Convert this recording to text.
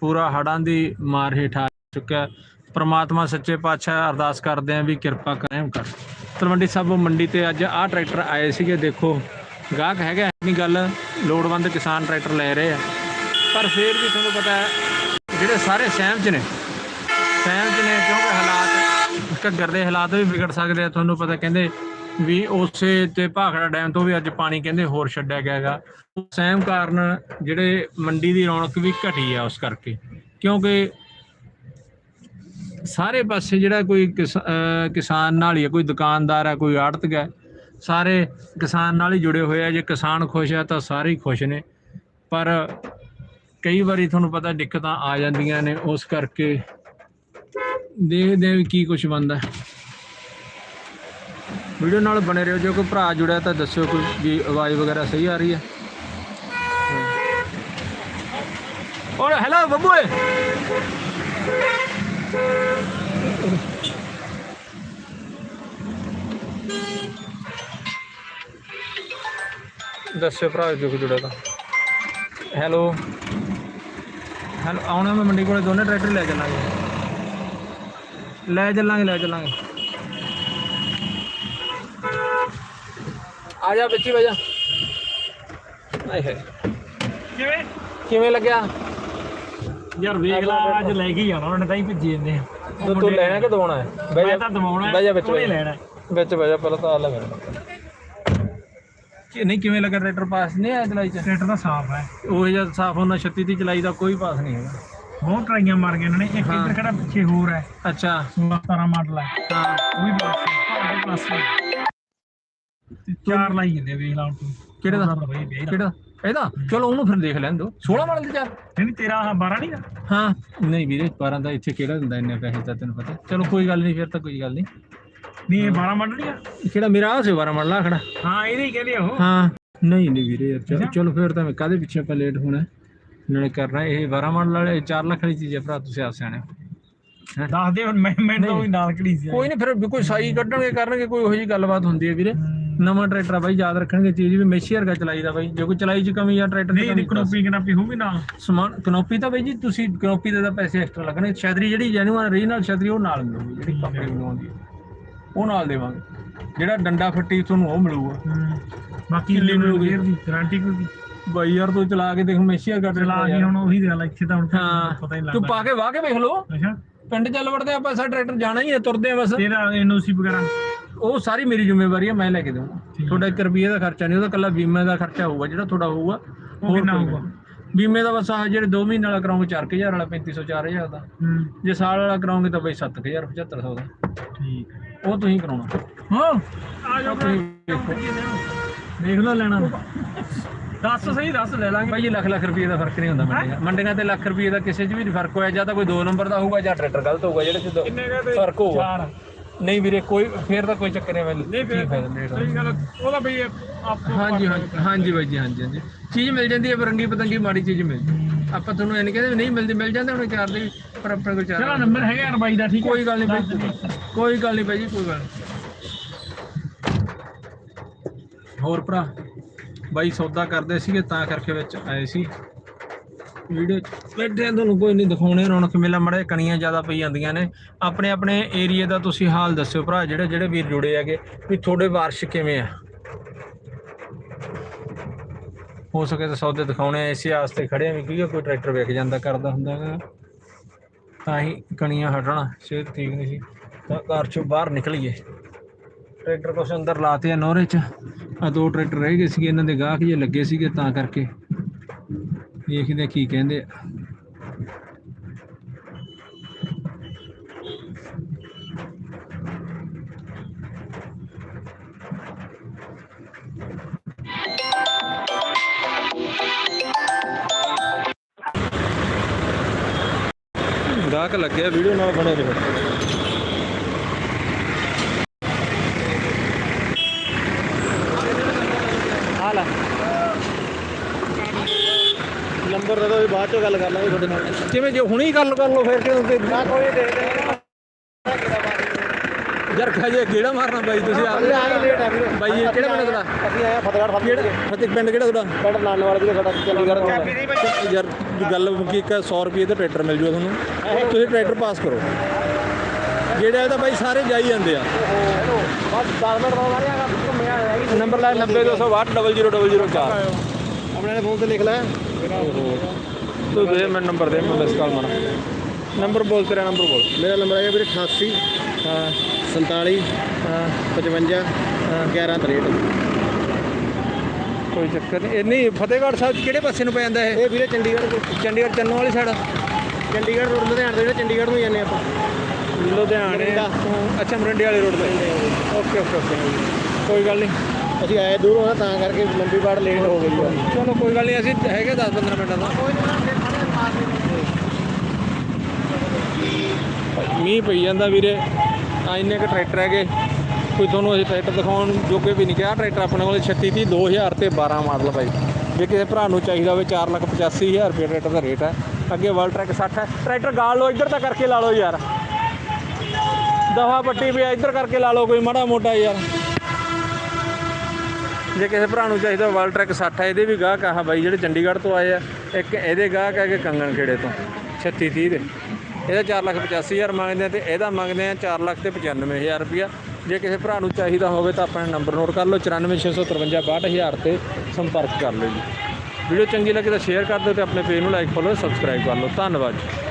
ਪੂਰਾ ਹੜ੍ਹਾਂ ਦੀ ਮਾਰ ਹੇਠ ਆ ਚੁੱਕਿਆ ਹੈ। ਪ੍ਰਮਾਤਮਾ ਸੱਚੇ ਪਾਤਸ਼ਾਹ ਅਰਦਾਸ ਕਰਦੇ ਆਂ ਵੀ ਕਿਰਪਾ ਕਾਇਮ ਕਰ। ਤਲਵੰਡੀ ਸਾਬੋ ਮੰਡੀ ਤੇ ਅੱਜ ਆਹ ਟਰੈਕਟਰ ਆਏ ਸੀਗੇ, ਦੇਖੋ। ਗਾਹਕ ਹੈਗਾ ਨਹੀਂ ਗੱਲ। ਲੋੜਵੰਦ ਕਿਸਾਨ ਟਰੈਕਟਰ ਲੈ ਰਹੇ ਆ। ਪਰ ਫਿਰ ਵੀ ਤੁਹਾਨੂੰ ਪਤਾ ਹੈ, ਜਿਹੜੇ ਸਾਰੇ ਸਹਿਮ ਚ ਨੇ, ਸਹਿਮ ਚ ਨੇ, ਕਿਉਂਕਿ ਹਾਲਾਤ ਘੱਗਰ ਦੇ ਹਾਲਾਤ ਵੀ ਵਿਗੜ ਸਕਦੇ ਆ। ਤੁਹਾਨੂੰ ਪਤਾ ਕਹਿੰਦੇ ਵੀ ਉਸੇ ਤੇ ਭਾਖੜਾ ਡੈਮ ਤੋਂ ਵੀ ਅੱਜ ਪਾਣੀ ਕਹਿੰਦੇ ਹੋਰ ਛੱਡਿਆ ਗਿਆ ਹੈਗਾ। ਸਹਿਮ ਕਾਰਨ ਜਿਹੜੇ ਮੰਡੀ ਦੀ ਰੌਣਕ ਵੀ ਘਟੀ ਆ ਉਸ ਕਰਕੇ। ਕਿਉਂਕਿ ਸਾਰੇ ਪਾਸੇ ਜਿਹੜਾ ਕੋਈ ਕਿਸਾਨ ਨਾਲ ਹੀ ਹੈ ਕੋਈ ਦੁਕਾਨਦਾਰ ਹੈ ਕੋਈ ਆੜਤਕ ਹੈ ਸਾਰੇ ਕਿਸਾਨ ਨਾਲ ਹੀ ਜੁੜੇ ਹੋਏ ਆ। ਜੇ ਕਿਸਾਨ ਖੁਸ਼ ਹੈ ਤਾਂ ਸਾਰੇ ਹੀ ਖੁਸ਼ ਨੇ। ਪਰ ਕਈ ਵਾਰੀ ਤੁਹਾਨੂੰ ਪਤਾ ਦਿੱਕਤਾਂ ਆ ਜਾਂਦੀਆਂ ਨੇ, ਉਸ ਕਰਕੇ ਦੇਖਦੇ ਆ ਵੀ ਕੀ ਕੁਝ ਬਣਦਾ। ਵੀਡੀਓ ਨਾਲ ਬਣੇ ਰਹੋ। ਜੇ ਕੋਈ ਭਰਾ ਜੁੜਿਆ ਤਾਂ ਦੱਸਿਓ ਕੋਈ ਵੀ ਆਵਾਜ਼ ਵਗੈਰਾ ਸਹੀ ਆ ਰਹੀ ਹੈ। ਔਰ ਹੈਲੋ ਬੱਬੂ ਏ ਦੱਸਿਓ ਭਰਾ, ਜੋ ਕੋਈ ਜੁੜਿਆ ਤਾਂ। ਹੈਲੋ ਹੈਲੋ ਆਉਣਾ ਮੈਂ ਮੰਡੀ ਕੋਲੇ, ਦੋਨੇ ਟਰੈਕਟਰ ਲੈ ਚੱਲਾਂਗੇ। ਲੈ ਚੱਲਾਂਗੇ ਲੈ ਚੱਲਾਂਗੇ। ਆ ਜਾ ਬੱਚੀ ਬਜਾ ਆਏ ਹੈ ਕਿਵੇਂ? ਕਿਵੇਂ ਲੱਗਿਆ? ਯਾਰ ਵੇਖ ਲਾ ਅੱਜ ਲੈ ਕੇ ਹੀ ਆਉਣਾ ਉਹਨੇ ਤਾਂ ਹੀ ਭੱਜੇ ਜਾਂਦੇ ਆ। ਤੂੰ ਤੂੰ ਲੈਣਾ ਕਿ ਦਵਾਉਣਾ ਹੈ? ਬਹਿ ਮੈਂ ਤਾਂ ਦਵਾਉਣਾ ਬਹਿ ਜਾ ਵਿੱਚ ਉਹਨੇ। ਲੈਣਾ ਵਿੱਚ ਬਹਿ ਜਾ ਪਹਿਲਾਂ ਤਾਂ ਆ ਲੈ ਮੇਰਾ। ਕਿ ਨਹੀਂ ਕਿਵੇਂ ਲੱਗਾ ਟਰੈਕਟਰ ਪਾਸ ਨਹੀਂ ਆਇਆ ਚਲਾਈ ਚ? ਟਰੈਕਟਰ ਤਾਂ ਸਾਫ਼ ਹੈ। ਉਹ ਜਦ ਸਾਫ਼ ਹੋਣਾ 36 ਦੀ ਚਲਾਈ ਦਾ ਕੋਈ ਪਾਸ ਨਹੀਂ ਹੈਗਾ। ਬਹੁਤ ਟਰਾਈਆਂ ਮਾਰ ਗਏ ਇਹਨਾਂ ਨੇ ਇੱਕ ਇੱਧਰ ਕਿਹੜਾ ਪਿੱਛੇ ਹੋਰ ਹੈ। ਅੱਛਾ। 17 ਮਾਡਲ ਹੈ। ਹਾਂ। ਉਹ ਵੀ ਪਾਸੇ ਉਹਦੇ ਪਾਸੇ ਤੇ ਚਾਰ ਲਾਈ ਜਾਂਦੇ ਆ, ਵੇਖ ਲਾ ਹੁਣ ਤੂੰ। ਕਿਹੜੇ ਦਾ? ਉਹਦਾ ਬਈ ਵੇਖ ਲਾ। ਕਿਹੜਾ? ਇਹਦਾ? ਚਲੋ ਉਹਨੂੰ ਫਿਰ ਦੇਖ ਲੈਣ ਦੋ 16 ਮਾਡਲ ਦੇ ਚਾਰ ਨਹੀਂ ਤੇਰਾ ਆਹ 12 ਨਹੀਂ ਦਾ ਹਾਂ। ਨਹੀਂ ਵੀਰੇ 12 ਦਾ ਇੱਥੇ ਕਿਹੜਾ ਦਿੰਦਾ ਇੰਨੇ ਪੈਸੇ ਤਾਂ ਤੈਨੂੰ ਪਤਾ? ਚਲੋ ਕੋਈ ਗੱਲ ਨਹੀਂ ਫਿਰ ਤਾਂ ਕੋਈ ਗੱਲ ਨਹੀਂ। ਨਹੀਂ ਇਹ 12 ਮਾਡਲ ਨਹੀਂ ਆ ਕਿਹੜਾ? ਮੇਰਾ ਆ ਸੀ 12 ਮਾਡਲ ਆ ਖੜਾ। ਹਾਂ ਇਹਦੇ ਹੀ ਕਹਿੰਦੇ ਆ ਉਹ। ਹਾਂ। ਨਹੀਂ ਨਹੀਂ ਵੀਰੇ ਯਾਰ ਚਲੋ- ਚਲੋ ਫਿਰ ਤਾਂ ਮੈਂ ਕਾਦੇ ਪਿੱਛੇ ਆਪਾਂ ਲੇਟ ਹੋਣਾ? ਨਾਲੇ ਕਰਨਾ ਇਹ 12 ਮਾਡਲ ਵਾਲੇ 4 ਲੱਖ ਵਾਲੀ ਚੀਜ਼ ਹੈ ਭਰਾ ਤੁਸੀਂ ਆਪ ਸਿਆਣੇ ਹੋ। ਦੱਸ ਦੇ ਹੁਣ ਮੈਂ ਮੈਂ ਤਾਂ ਉਹ ਨਾਲ ਖੜੀ ਸੀ ਕੋਈ ਨਹੀਂ ਫਿਰ ਵੀ ਕੋਈ ਸਾਈ ਕੱਢਣਗੇ ਕਰਨਗੇ ਕੋਈ ਉਹੋ ਜੀ ਗੱਲਬਾਤ ਹੁੰਦੀ ਹੈ ਵੀਰੇ। ਨਵਾਂ ਟਰੈਕਟਰ ਆ ਬਾਈ ਯਾਦ ਰੱਖਣਗੇ ਚੀਜ਼ ਵੀ ਮੇਸ਼ੀ ਵਰਗਾ ਚਲਾਈਦਾ ਬਾਈ। ਜੇ ਕੋਈ ਚਲਾਈ ਚ ਕਮੀ ਆ ਟਰੈਕਟਰ ਨਹੀਂ ਕਮੀ ਨਿਕਣੋਪੀ ਕਨਾਪੀ ਹੋਊਗੀ ਨਾਲ ਸਮਾਨ ਕਨੋਪੀ ਤਾਂ ਬਾਈ ਜੀ ਤੁਸੀਂ ਕਨੋਪੀ ਦੇ ਤਾਂ ਪੈਸੇ ਐਕਸਟਰਾ ਲੱਗਣੇ। ਛਤਰੀ ਜਿਹੜੀ ਜੈਨੂਅਨ ਰੀਜਨਲ ਛਤਰੀ ਉਹ ਨਾਲ ਮਿਲੂਗੀ ਜਿਹੜੀ ਕੰਪਨੀ ਨੂੰ ਆਉਂਦੀ ਉਹ ਨਾਲ ਦੇਵਾਂਗੇ। ਜਿਹੜਾ ਡੰਡਾ ਫੱਟੀ ਤੁਹਾਨੂੰ ਉਹ ਮਿਲੂਗਾ। ਬਾਕੀ ਕਿੰਨੀ ਮਿਲੂਗੀ? ਦੀ ਗਾਰੰਟੀ ਕੋਈ? ਬਾਈ ਯਾਰ ਤੂੰ ਚਲਾ ਕੇ ਦੇਖ ਮੇਸ਼ੀ ਵਰਗਾ ਚਲਾ ਟਰੈਕਟਰ ਕੇ ਯਾਰ। ਹੁਣ ਉਹੀ ਗੱਲ ਇੱਥੇ ਤਾਂ ਹੁਣ ਪਤਾ ਹੀ ਨਹੀਂ ਤੂੰ ਲੱਗਦਾ ਪਾ ਕੇ ਵਾਹ ਕੇ ਵੇਖ ਲਓ। ਅੱਛਾ। ਪਿੰਡ ਚੱਲ ਵੜਦੇ ਆਪਾਂ ਸਾਡਾ ਟਰੈਕਟਰ ਜਾਣਾ ਹੀ ਹੈ ਤੁਰਦੇ ਆ ਬਸ। ਤੇਰਾ ਐਨਓਸੀ ਵਗੈਰਾ। ਉਹ ਸਾਰੀ ਮੇਰੀ ਜ਼ਿੰਮੇਵਾਰੀ ਹੈ ਮੈਂ ਲੈ ਕੇ ਦੇਵਾਂਗਾ। ਤੁਹਾਡਾ 1 ਰੁਪਏ ਦਾ ਖਰਚਾ ਨਹੀਂ ਉਹਦਾ ਕੱਲਾ ਬੀਮੇ ਦਾ ਖਰਚਾ ਹੋਊਗਾ ਜਿਹੜਾ ਤੁਹਾਡਾ ਹੋਊਗਾ ਉਹ ਕਿੰਨਾ ਹੋਊਗਾ? ਬੀਮੇ ਦਾ ਬਸ ਆ ਜਿਹੜੇ 2 ਮਹੀਨੇ ਵਾਲਾ ਕਰਾਉਂਗੇ 4000 ਵਾਲਾ 3500 4000 ਦਾ। ਹੂੰ। ਜੇ ਸਾਲ ਵਾਲਾ ਕਰਾਉਂਗੇ ਤਾਂ ਬਈ 7000 7500 ਦਾ। ਠੀਕ ਉਹ ਤੁਸੀਂ ਕਰਾਉਣਾ। ਹਾਂ ਆ ਜਾਓ ਦੇਖੋ। ਲਓ ਲੈਣਾ ਦੱਸ ਸਹੀ ਦੱਸ ਲੈ ਲਾਂਗੇ। ਭਾਈ ਲੱਖ ਲੱਖ ਰੁਪਏ ਦਾ ਫ਼ਰਕ ਨਹੀਂ ਹੁੰਦਾ ਮੰਡੀਆਂ ਮੰਡੀਆਂ ਤੇ ਲੱਖ ਰੁਪਏ ਦਾ ਕਿਸੇ 'ਚ ਵੀ ਫ਼ਰਕ ਹੋਇਆ ਜਾਂ ਤਾਂ ਕੋਈ 2 ਨੰਬਰ ਦਾ ਹੋਊਗਾ ਜਾਂ ਟਰੈਕਟਰ ਗਲਤ ਹੋਊਗਾ ਜਿਹੜੇ 'ਚ ਫ਼ਰਕ ਹੋਊਗਾ। ਨਹੀਂ ਵੀਰੇ ਕੋਈ ਫੇਰ ਤਾਂ ਕੋਈ ਚੱਕਰ ਨਹੀਂ ਫਿਰ ਸਹੀ ਗੱਲ ਉਹਦਾ ਬਈ ਆਪਕੋ ਹਾਂਜੀ ਹਾਂਜੀ ਹਾਂਜੀ ਬਾਈ ਜੀ ਹਾਂਜੀ ਹਾਂਜੀ। ਚੀਜ਼ ਮਿਲ ਜਾਂਦੀ ਹੈ ਬਰੰਗੀ ਪਤੰਗੀ ਮਾੜੀ ਚੀਜ਼ ਮਿਲ ਜਾਂਦੀ ਆਪਾਂ ਤੁਹਾਨੂੰ ਇਹ ਨਹੀਂ ਕਹਿੰਦੇ ਨਹੀਂ ਮਿਲਦੀ ਮਿਲ ਜਾਂਦੇ ਹੁਣ ਚਾਰ ਦੇ ਪਰ ਆਪਣੇ ਕੋਲ ਚਲੋ ਚਾਰ ਨੰਬਰ ਹੈਗਾ ਯਾਰ ਬਾਈ ਦਾ ਠੀਕ ਹੈ? ਕੋਈ ਗੱਲ ਨਹੀਂ ਬਾਈ ਕੋਈ ਗੱਲ ਨਹੀਂ ਬਾਈ ਜੀ ਕੋਈ ਗੱਲ ਨਹੀਂ ਹੋਰ ਭਰਾ ਬਾਈ ਸੌਦਾ ਕਰਦੇ ਸੀਗੇ ਤਾਂ ਕਰਕੇ ਵਿੱਚ ਆਏ ਸੀ। ਵੀਡੀਓ ਚ। ਬੈਠੇ ਆ ਤੁਹਾਨੂੰ ਕੋਈ ਨਹੀਂ ਦਿਖਾਉਣੇ ਰੌਣਕ ਮੇਲਾ ਮੜੇ ਕਣੀਆਂ ਜ਼ਿਆਦਾ ਪਈ ਜਾਂਦੀਆਂ ਨੇ। ਆਪਣੇ ਆਪਣੇ ਏਰੀਆ ਦਾ ਤੁਸੀਂ ਹਾਲ ਦੱਸਿਓ ਭਰਾ ਜਿਹੜੇ ਜਿਹੜੇ ਵੀਰ ਜੁੜੇ ਹੈਗੇ ਵੀ ਤੁਹਾਡੇ ਬਾਰਿਸ਼ ਕਿਵੇਂ ਆ? ਹੋ ਸਕੇ ਤਾਂ ਸੌਦੇ ਦਿਖਾਉਣੇ ਆ, ਇਸੇ ਆਸਤੇ ਖੜੇ ਆ ਵੀ ਕਿਉਂਕਿ ਕੋਈ ਟਰੈਕਟਰ ਵਿਕ ਜਾਂਦਾ ਕਰਦਾ ਹੁੰਦਾ ਹੈਗਾ। ਤਾਂ ਹੀ ਕਣੀਆਂ ਹਟਣਾ ਸਿਹਤ ਠੀਕ ਨਹੀਂ ਸੀ ਤਾਂ ਘਰ ਚੋਂ ਬਾਹਰ ਨਿਕਲੀਏ। ਟਰੈਕਟਰ ਕੁਛ ਅੰਦਰ ਲਾਤੇ ਆ ਨੋਰੇ ਚ। ਆ ਦੋ ਟਰੈਕਟਰ ਰਹਿ ਗਏ ਸੀਗੇ ਇਹਨਾਂ ਦੇ ਗਾਹਕ ਜੇ ਲੱਗੇ ਸੀਗੇ ਤਾਂ ਕਰਕੇ। ਦੇਖਦੇ ਕੀ ਕਹਿੰਦੇ ਆ। ਗਾਹਕ ਲੱਗਿਆ ਵੀਡੀਓ ਨਾਲ ਬਣੇ ਰਹੋ। ਆ ਲੈ ਨੰਬਰ ਦੇ ਦੋ ਬਾਅਦ ਚੋਂ ਗੱਲ ਕਰ ਲਾਂਗੇ ਤੁਹਾਡੇ ਨਾਲ। ਕਿਵੇਂ ਜੇ ਹੁਣੇ ਹੀ ਗੱਲ ਕਰ ਲਓ ਫਿਰ ਕਿਉਂ ਤੇ ਨਾ ਕੋਈ ਦੇ ਦੇ ਯਾਰ ਖਾਜੇ ਕਿਹੜਾ ਮਾਰਨਾ ਬਾਈ ਤੁਸੀਂ ਆਪ ਬਾਈ ਇਹ ਕਿਹੜਾ ਪਿੰਡ ਤੁਹਾਡਾ ਅਸੀਂ ਆਏ ਫਤਿਹਗੜ੍ਹ ਕਿਹੜਾ ਫਤਿਹ ਪਿੰਡ ਕਿਹੜਾ ਤੁਹਾਡਾ? ਪਿੰਡ ਲਾਣ ਵਾਲੇ ਵੀਰੇ ਸਾਡਾ ਚੰਡੀਗੜ੍ਹ ਤੋਂ ਯਾਰ ਗੱਲ ਮੁੱਕੀ ਇੱਕ 100 ਰੁਪਏ ਦਾ ਟਰੈਕਟਰ ਮਿਲ ਜੂਗਾ ਤੁਹਾਨੂੰ। ਤੁਸੀਂ ਟਰੈਕਟਰ ਪਾਸ ਕਰੋ। ਜਿਹੜੇ ਤਾਂ ਬਾਈ ਸਾਰੇ ਜਾਈ ਜਾਂਦੇ ਆ। ਬਸ 10 ਮਿੰਟ ਬਾਅਦ ਆ ਰਿਹਾ ਘੁੰਮਿਆ ਨੰਬਰ ਲੈ 90262 00004 ਆਪਣੇ ਨੇ ਫੋਨ ਤੇ ਲਿਖ ਲੈ। ਤੂੰ ਦੇ ਮੈਂ ਨੰਬਰ ਦੇ ਮੈਂ ਮਿਸ ਕਾਲ ਮਾਰਾਂ। ਨੰਬਰ ਬੋਲ ਤੇਰਾ ਨੰਬਰ ਬੋਲ। ਮੇਰਾ ਨੰਬਰ ਹੈਗਾ ਵੀਰੇ 88 ਹਾਂ। 47 ਹਾਂ। 55 11 63 ਕੋਈ ਚੱਕਰ ਨਹੀਂ। ਇਹ ਨਹੀਂ ਫਤਿਹਗੜ੍ਹ ਸਾਹਿਬ 'ਚ ਕਿਹੜੇ ਪਾਸੇ ਨੂੰ ਪੈ ਜਾਂਦਾ ਇਹ? ਇਹ ਵੀਰੇ ਚੰਡੀਗੜ੍ਹ ਤੋਂ ਚੰਡੀਗੜ੍ਹ ਚੰਨੋ ਵਾਲੀ ਸਾਈਡ? ਚੰਡੀਗੜ੍ਹ ਰੋਡ ਲੁਧਿਆਣੇ ਤੋਂ ਜਿਹੜਾ ਚੰਡੀਗੜ੍ਹ ਨੂੰ ਜਾਂਦੇ ਆਪਾਂ। ਲੁਧਿਆਣੇ ਮਰਿੰਡਾ। ਤੋਂ। ਅੱਛਾ ਮਰਿੰਡੇ ਵਾਲੀ ਰੋਡ ਤੇ। Okay okay okay. ਕੋਈ ਗੱਲ ਨਹੀਂ। ਅਸੀਂ ਆਏ ਦੂਰੋਂ ਆ ਤਾਂ ਕਰਕੇ ਲੰਬੀ ਬਾੜ ਲੇਟ ਹੋ ਗਈ ਆ। ਚਲੋ ਕੋਈ ਗੱਲ ਨਹੀਂ ਅਸੀਂ ਹੈਗੇ 10 15 ਮਿੰਟਾਂ ਦਾ। ਮੀਂਹ ਪਈ ਜਾਂਦਾ ਵੀਰੇ ਆ ਇੰਨੇ ਕੁ ਟਰੈਕਟਰ ਹੈਗੇ। ਕੋਈ ਤੁਹਾਨੂੰ ਅਸੀਂ ਟਰੈਕਟਰ ਦਿਖਾਉਣ ਜੋਗੇ ਵੀ ਨਹੀਂ ਕਿਹਾ ਟਰੈਕਟਰ ਆਪਣੇ ਕੋਲੇ 36 30 2000 ਤੇ 12 ਮਾਡਲ ਭਾਈ ਜੇ ਕਿਸੇ ਭਰਾ ਨੂੰ ਚਾਹੀਦਾ ਹੋਵੇ 485000 ਰੁਪਏ ਟਰੈਕਟਰ ਦਾ ਰੇਟ ਹੈ। ਅੱਗੇ ਵਰਲਡ ਟਰੈਕ 60 ਹੈ। ਟਰੈਕਟਰ ਗਾਲ ਲਓ ਇੱਧਰ ਤਾਂ ਕਰਕੇ ਲਾ ਲਓ ਯਾਰ। ਦਫਾ ਪੱਟੀ ਵੀ ਇੱਧਰ ਕਰਕੇ ਲਾ ਲਓ ਕੋਈ ਮਾੜਾ ਮੋਟਾ ਯਾਰ। ਜੇ ਕਿਸੇ ਭਰਾ ਨੂੰ ਚਾਹੀਦਾ ਵਰਲਡ ਟਰੈਕ 60 ਹੈ ਇਹਦੇ ਵੀ ਗਾਹਕ ਆ। ਬਾਈ, ਜਿਹੜੇ ਚੰਡੀਗੜ੍ਹ ਤੋਂ ਆਏ ਆ, ਇੱਕ ਇਹਦੇ ਗਾਹਕ ਹੈਗੇ ਕੰਗਣ ਖੇੜੇ ਤੋਂ। 36 30 ਦੇ। ਇਹਦਾ 485000 ਮੰਗਦੇ ਆ ਤੇ ਇਹਦਾ ਮੰਗਦੇ ਆ 4 ਲੱਖ ਤੇ 95000 ਰੁਪਇਆ। ਜੇ ਕਿਸੇ ਭਰਾ ਨੂੰ ਚਾਹੀਦਾ ਹੋਵੇ ਤਾਂ ਆਪਣਾ ਨੰਬਰ ਨੋਟ ਕਰ ਲਓ 94653 62000 ਤੇ ਸੰਪਰਕ ਕਰ ਲਓ ਜੀ। ਵੀਡੀਓ ਚੰਗੀ ਲੱਗੇ ਤਾਂ ਸ਼ੇਅਰ ਕਰ ਦਿਓ ਤੇ ਆਪਣੇ ਪੇਜ ਨੂੰ ਲਾਈਕ ਫੋਲੋ ਸਬਸਕ੍ਰਾਈਬ ਕਰ ਲਓ। ਧੰਨਵਾਦ ਜੀ।